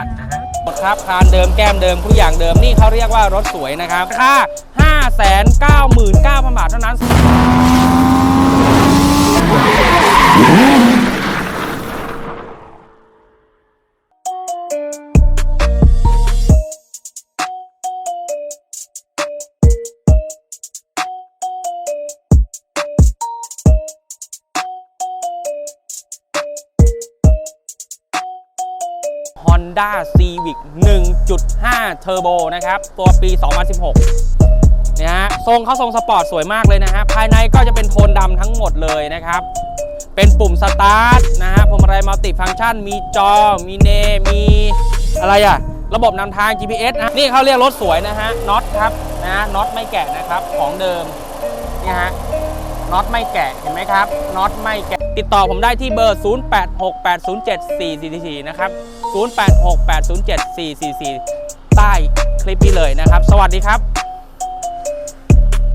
ัดนะฮะหมดครับคานเดิมแก้มเดิมทุกอย่างเดิมนี่เขาเรียกว่ารถสวยนะครับค่า5 9 9 0 0 0บาทเท่านั้น Honda Civic 1.5 Turbo นะครับ ตัวปี 2016เนี่ยฮะทรงเขาทรงสปอร์ตสวยมากเลยนะฮะ ภายในก็จะเป็นโทนดำทั้งหมดเลยนะครับ เป็นปุ่มสตาร์ทนะฮะพวงมาลัยมัลติฟังก์ชัน มีจอ มีเน มีอะไรอะระบบนำทาง GPS นะ นี่เขาเรียกรถสวยนะฮะ น็อตครับนะฮะน็อตไม่แกะนะครับ ของเดิม นี่ฮะ น็อตไม่แกะเห็นไหมครับน็อตไม่แกะติดต่อผมได้ที่เบอร์ 0868074444 นะครับ 0868074444 ใต้คลิปนี้เลยนะครับ สวัสดีครับ